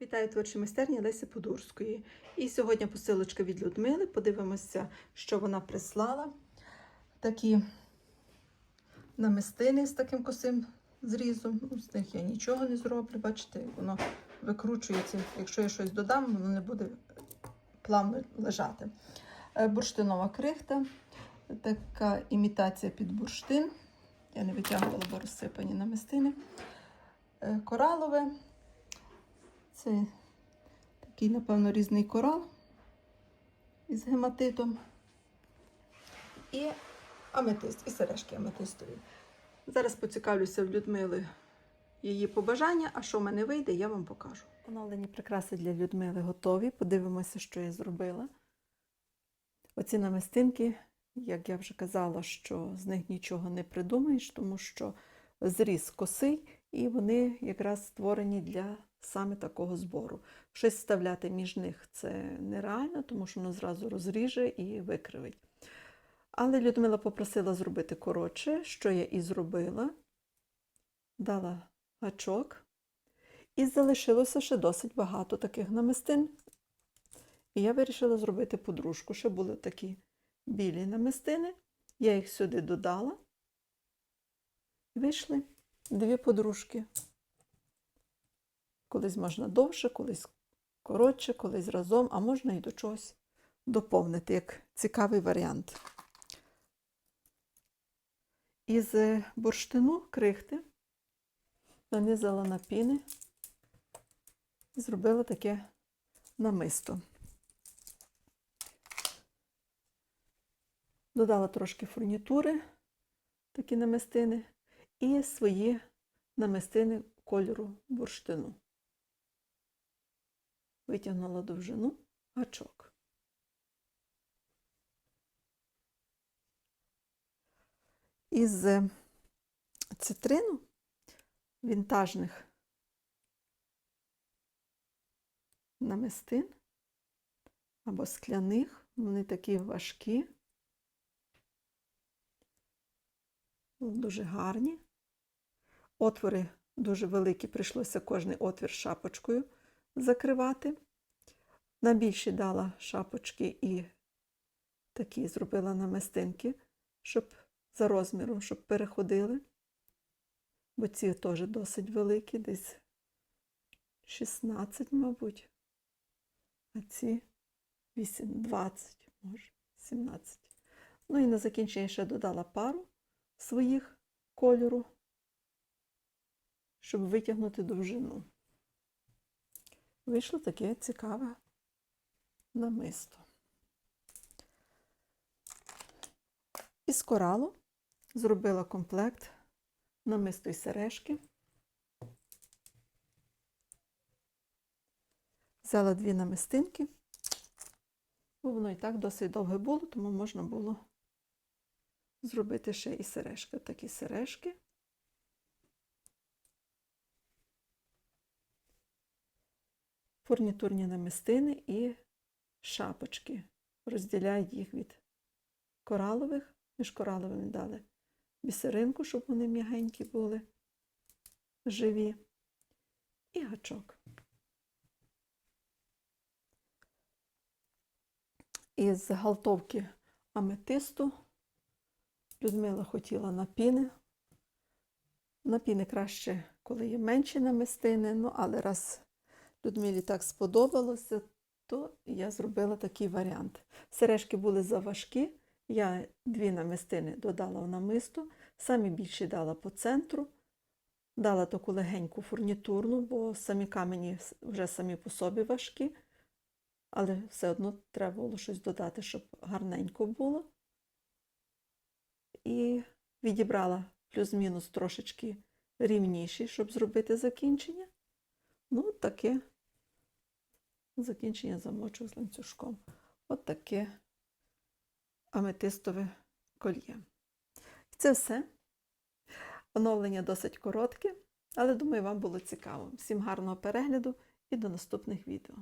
Вітаю творчі майстерні Лесі Подурської. І сьогодні посилочка від Людмили. Подивимося, що вона прислала. Такі намистини з таким косим зрізом. Ну, з них я нічого не зроблю. Бачите, воно викручується. Якщо я щось додам, воно не буде плавно лежати. Е, Бурштинова крихта, така імітація під бурштин. Я не витягувала, бо розсипані намистини. Е, Коралове. Це такий, напевно, різний корал із гематитом. І аметист, і сережки аметистові. Зараз поцікавлюся в Людмили її побажання, а що в мене вийде, я вам покажу. Оновлені прикраси для Людмили готові. Подивимося, що я зробила. Оці намистинки, як я вже казала, що з них нічого не придумаєш, тому що зріз косий, і вони якраз створені для саме такого збору. Щось вставляти між них це нереально, тому що воно зразу розріже і викривить. Але Людмила попросила зробити коротше, що я і зробила. Дала гачок. І залишилося ще досить багато таких намистин. І я вирішила зробити подружку. Ще були такі білі намистини. Я їх сюди додала. і Вийшли дві подружки. Колись можна довше, колись коротше, колись разом, а можна і до чогось доповнити, як цікавий варіант. Із бурштину крихти нанизала на піни і зробила таке намисто. Додала трошки фурнітури, такі намистини, і свої намистини кольору бурштину. Витягнула довжину гачок. Із цитрину вінтажних намистин або скляних, вони такі важкі, дуже гарні. Отвори дуже великі, прийшлося кожний отвір шапочкою закривати. На більші дала шапочки і такі зробила намистинки, щоб за розміром, щоб переходили. Бо ці теж досить великі, десь 16, мабуть. А ці 8, 20, може, 17. Ну і на закінчення ще додала пару своїх кольору, щоб витягнути довжину. Вийшло таке цікаве намисто. Із коралу зробила комплект намисто й сережки. Взяла дві намистинки, бо воно і так досить довге було, тому можна було зробити ще і сережки. Такі сережки. Фурнітурні намистини і шапочки. Розділяють їх від коралових, між кораловими дали бісеринку, щоб вони м'ягенькі були, живі, і гачок. Із галтовки аметисту Людмила хотіла напіни. Напіни краще, коли є менші намистини, ну, але раз Людмилі так сподобалося, то я зробила такий варіант. Сережки були заважкі, я дві намистини додала в намисто, самі більші дала по центру, дала таку легеньку фурнітурну, бо самі камені вже самі по собі важкі, але все одно треба було щось додати, щоб гарненько було. І відібрала плюс-мінус трошечки рівніші, щоб зробити закінчення. Ну, таке закінчення замочу з ланцюжком. От таке аметистове кольє. Це все. Оновлення досить коротке, але думаю, вам було цікаво. Всім гарного перегляду і до наступних відео.